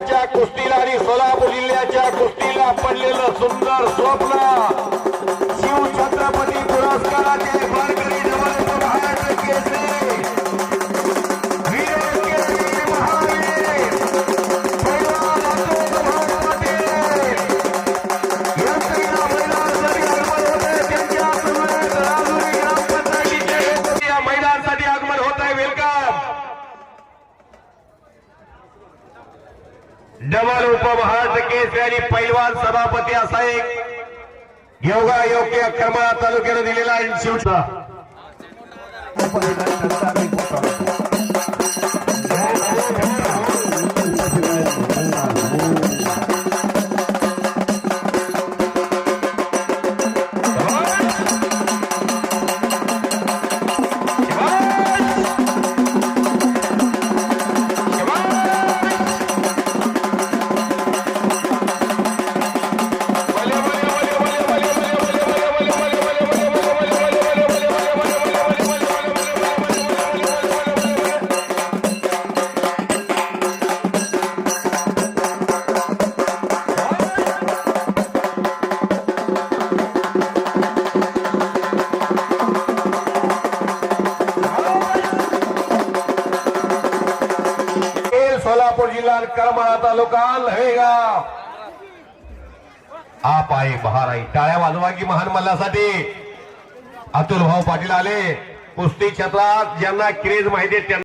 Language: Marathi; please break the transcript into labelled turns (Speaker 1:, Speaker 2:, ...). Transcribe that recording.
Speaker 1: च्या कुस्तीला आणि सोलापूर जिल्ह्याच्या कुस्तीला पडलेलं सुंदर स्वप्न डबल उपमहाराष्ट्र केसरी आणि पैलवान सभापती असा एक योगा योग्य करमाळा तालुक्यानं दिलेला आहे. सोलापूर जिल्हा करमाळा तालुका लहेगाव. आप आहे बहार आहे टाळ्या वाजवा की महान मल्लासाठी. अतुल भाऊ पाटील आले. कुस्ती क्षेत्रात ज्यांना क्रेज माहिती त्यांना